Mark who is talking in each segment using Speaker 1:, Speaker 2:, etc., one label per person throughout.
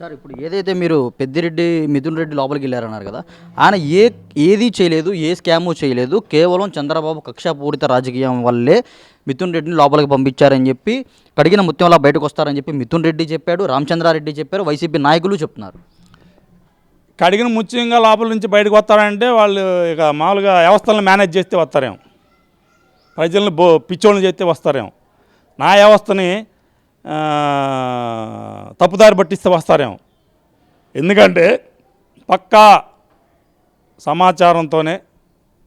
Speaker 1: Sir ఇప్పుడు ఏదైతే మీరు పెద్దిరెడ్డి మిథున్ రెడ్డి లోపలికి వెళ్ళారన్నారు కదా ఆయన ఏ ఏది చేయలేదు ఏ స్కాము చేయలేదు కేవలం చంద్రబాబు కక్షాపూరిత రాజకీయం వల్లే మిథున్ రెడ్డిని లోపలికి పంపించారని చెప్పి కడిగిన ముత్యంలా బయటకు వస్తారని చెప్పి మిథున్ రెడ్డి చెప్పాడు రామచంద్రారెడ్డి చెప్పారు వైసీపీ నాయకులు చెప్తున్నారు.
Speaker 2: కడిగిన ముత్యంగా లోపల నుంచి బయటకు వస్తారంటే వాళ్ళు ఇక మామూలుగా వ్యవస్థలను మేనేజ్ చేస్తే వస్తారేమో. ప్రజలను బో పిచ్చోళ్ళని చేస్తే వస్తారేమో. నా వ్యవస్థని తప్పుదారి పట్టిస్తే వస్తారేమో. ఎందుకంటే పక్కా సమాచారంతోనే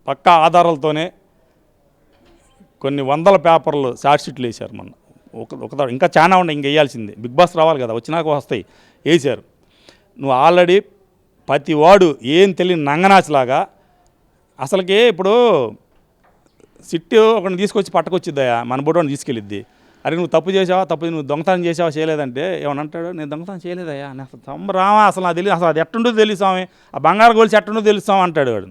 Speaker 2: పక్కా ఆధారాలతోనే కొన్ని వందల పేపర్లు షార్ట్షీట్లు వేశారు మొన్న. ఒక ఒక ఇంకా చాలా ఉన్నాయి ఇంక వేయాల్సిందే. బిగ్ బాస్ రావాలి కదా వచ్చినాక వస్తాయి వేశారు. నువ్వు ఆల్రెడీ ప్రతి వాడు ఏం తెలియని నంగనాచలాగా అసలుకే ఇప్పుడు సిట్టు ఒకరిని తీసుకొచ్చి పట్టుకొచ్చిద్దయా? మన బుడ్డని తీసుకెళ్ళిద్ది. అరే నువ్వు తప్పు చేసావా? తప్పు నువ్వు దొంగతనం చేసావా? చేయలేదంటే ఏమని అంటాడు? నేను దొంగతనం చేయలేదయ్యా. నేను అసలు తమ్మరామా అసలు నాకు తెలియదు అసలు అది ఎట్టుండో తెలుసు స్వామి. ఆ బంగారు గోల్స్ ఎట్టుండో తెలుసు స్వామి అంటాడు వాడు.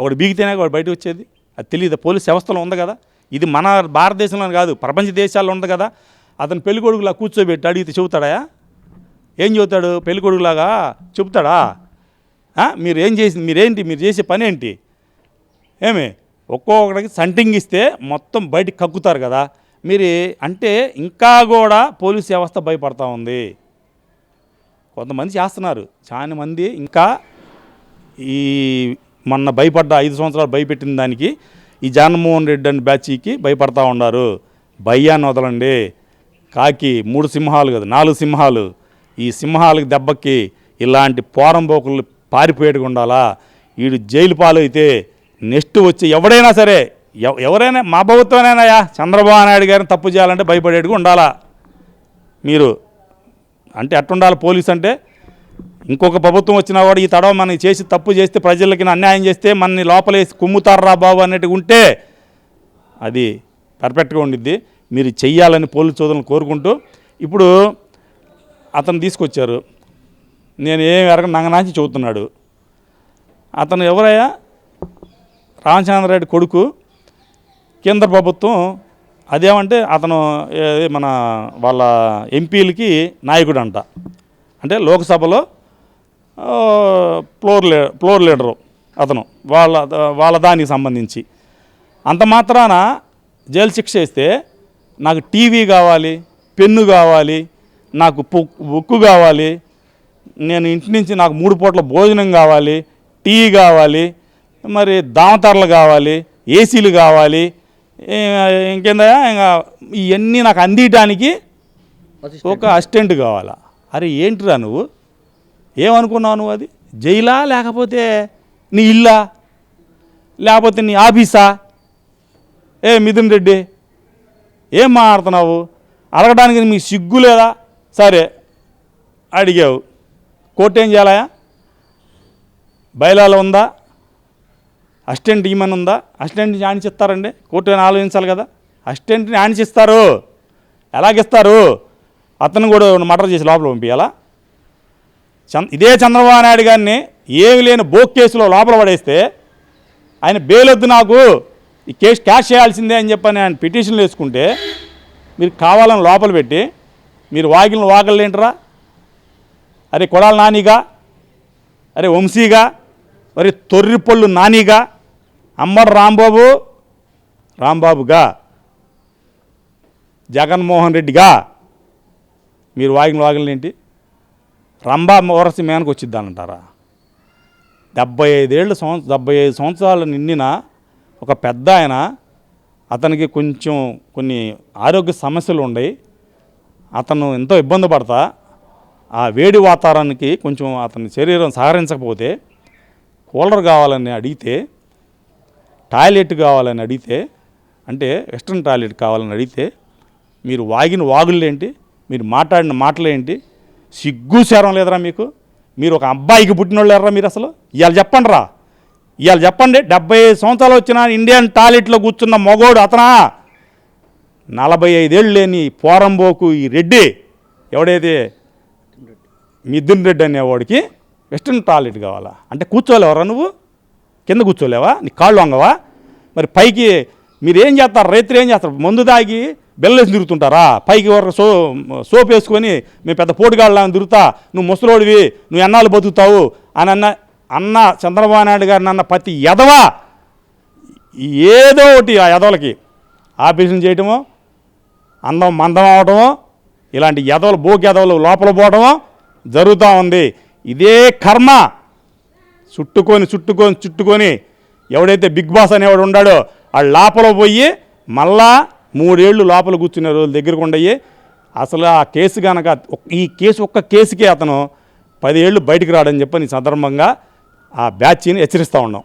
Speaker 2: ఒకడు బీగితేనే వాడు బయటకు వచ్చేది. అది తెలియదు పోలీస్ వ్యవస్థలో ఉంది కదా. ఇది మన భారతదేశంలో కాదు ప్రపంచ దేశాల్లో ఉంది కదా. అతను పెళ్ళి కొడుకులా కూర్చోబెట్టి అడిగితే చెబుతాడా? ఏం చెబుతాడు? పెళ్ళి కొడుకులాగా చెబుతాడా మీరు ఏం చేసి మీరేంటి? మీరు చేసే పని ఏంటి? ఏమి? ఒక్కొక్కడికి సంటింగ్ ఇస్తే మొత్తం బయటికి కక్కుతారు కదా. మీరు అంటే ఇంకా కూడా పోలీస్ వ్యవస్థ భయపడతా ఉంది. కొంతమంది చేస్తున్నారు. చాలా మంది ఇంకా ఈ మొన్న భయపడ్డ ఐదు సంవత్సరాలు భయపెట్టిన దానికి ఈ జగన్మోహన్ రెడ్డి అని బ్యాచీకి భయపడతా ఉన్నారు. భయాన్ని వదలండి. కాకి మూడు సింహాలు కదా నాలుగు సింహాలు. ఈ సింహాలకు దెబ్బకి ఇలాంటి పోరంబోకులు పారిపోయేట్టుగా ఉండాలా? వీడు జైలు పాలు అయితే నెక్స్ట్ వచ్చి ఎవడైనా సరే ఎవరైనా మా ప్రభుత్వమేనాయా చంద్రబాబు నాయుడు గారిని తప్పు చేయాలంటే భయపడేట్టుగా ఉండాలా? మీరు అంటే అట్టుండాలి పోలీస్ అంటే. ఇంకొక ప్రభుత్వం వచ్చినా కూడా ఈ తడవ మనకి చేసి తప్పు చేస్తే ప్రజలకి అన్యాయం చేస్తే మనని లోపలేసి కుమ్ముతారా బాబు అన్నట్టు ఉంటే అది పర్ఫెక్ట్గా ఉండిద్ది. మీరు చెయ్యాలని పోలీసు సోదరులను కోరుకుంటూ ఇప్పుడు అతను తీసుకొచ్చారు. నేను ఏం ఎరగ నంగనాచి చెబుతున్నాడు. అతను ఎవరయ్యా? రామచంద్రారెడ్డి కొడుకు. కేంద్ర ప్రభుత్వం అదేమంటే అతను మన వాళ్ళ ఎంపీలకి నాయకుడు అంట అంటే లోక్సభలో ఫ్లోర్ లీ ఫ్లోర్ లీడరు అతను వాళ్ళ వాళ్ళ దానికి సంబంధించి. అంత మాత్రాన జైలు శిక్ష వేస్తే నాకు టీవీ కావాలి పెన్ను కావాలి నాకు బుక్కు కావాలి నేను ఇంటి నుంచి నాకు మూడు పూట్ల భోజనం కావాలి టీ కావాలి మరి దామతరలు కావాలి ఏసీలు కావాలి ఇంకేందా ఇంకా ఇవన్నీ నాకు అందియటానికి ఒక అసిస్టెంట్ కావాలా? అరే ఏంటిరా నువ్వు? ఏమనుకున్నావు నువ్వు అది? జైలా లేకపోతే నీ ఇల్లా? లేకపోతే నీ ఆఫీసా? ఏ మిథున్ రెడ్డి ఏం మాట్లాడుతున్నావు? అడగడానికి మీకు సిగ్గు లేదా? సరే అడిగావు. కోర్టు ఏం చేయాలా బయలాలో ఉందా? అసిస్టెంట్ ఈమెన్ ఉందా? అసిస్టెంట్ని ఆనిచిస్తారండి కోర్టు ఏమైనా ఆలోచించాలి కదా. అసిస్టెంట్ని ఆనిచిస్తారు ఎలాగిస్తారు? అతను కూడా మర్డర్ చేసి లోపల పంపించాలా చంద్ర ఇదే చంద్రబాబు నాయుడు గారిని ఏమి లేని బోక్ కేసులో లోపల పడేస్తే ఆయన బెయిలొద్దు నాకు. ఈ కేసు క్యాష్ చేయాల్సిందే అని చెప్పని ఆయన పిటిషన్లు వేసుకుంటే మీరు కావాలని లోపల పెట్టి మీరు వాగిన వాగలేంటరా? అరే కొడాల నానిగా? అరే వంశీగా? మరి తొర్రిపళ్ళు నానిగా? అమ్మడు రాంబాబు రాంబాబుగా జగన్మోహన్ రెడ్డిగా మీరు వాగిన వాగిన ఏంటి? రంభా ఓరసి మేనకు వచ్చిద్దానంటారా? డెబ్బై ఐదేళ్ళు సంవత్సరం డెబ్బై ఐదు సంవత్సరాలు నిండిన ఒక పెద్ద ఆయన అతనికి కొంచెం కొన్ని ఆరోగ్య సమస్యలు ఉన్నాయి అతను ఎంతో ఇబ్బంది పడతా. ఆ వేడి వాతావరణానికి కొంచెం అతని శరీరం సహకరించకపోతే కూలర్ కావాలని అడిగితే టాయిలెట్ కావాలని అడిగితే అంటే వెస్ట్రన్ టాయిలెట్ కావాలని అడిగితే మీరు వాగిన వాగులేంటి? మీరు మాట్లాడిన మాటలేంటి? సిగ్గు శరం లేదురా మీకు? మీరు ఒక అబ్బాయికి పుట్టినోళ్ళు మీరు అసలు? ఇవాళ చెప్పండి రా ఇవాళ చెప్పండి. డెబ్బై ఐదు సంవత్సరాలు వచ్చిన ఇండియన్ టాయిలెట్లో కూర్చున్న మగోడు అతనా? నలభై ఐదేళ్ళు లేని పోరంబోకు ఈ రెడ్డి. ఎవడైతే మిథున్ రెడ్డి అనేవాడికి వెస్ట్రన్ టాయిలెట్ కావాలా? అంటే కూర్చోలేవరా నువ్వు? కింద కూర్చోలేవా? నీ కాళ్ళు వంగవా? మరి పైకి మీరు ఏం చేస్తారు? రైతులు ఏం చేస్తారు? మందు తాగి బెల్లేసి తిరుగుతుంటారా? పైకి వరకు సో సోప్ వేసుకొని మేము పెద్ద పోటుగాళ్ళని తిరుగుతా నువ్వు ముసలోడివి నువ్వు ఎన్నాళ్ళు బతుకుతావు? అని అన్న అన్న చంద్రబాబు నాయుడు గారిని అన్న ప్రతి ఎదవా ఏదో ఒకటి ఆ ఎదవలకి ఆపరేషన్ చేయటమో అందం మందం అవటమో ఇలాంటి ఎదవలు బోకి ఎదవలు లోపల పోవటమో జరుగుతూ ఉంది. ఇదే కర్మ. చుట్టుకొని చుట్టుకొని చుట్టుకొని ఎవడైతే బిగ్ బాస్ అనేవాడు ఉన్నాడో ఆ లోపల పోయి మళ్ళా మూడేళ్ళు లోపల కూర్చునే రోజుల దగ్గరకు ఉండయి అసలు ఆ కేసు కనుక ఈ కేసు ఒక్క కేసుకే అతను పదేళ్ళు బయటికి రాడని చెప్పని సందర్భంగా ఆ బ్యాచ్ని హెచ్చరిస్తూ ఉన్నాం.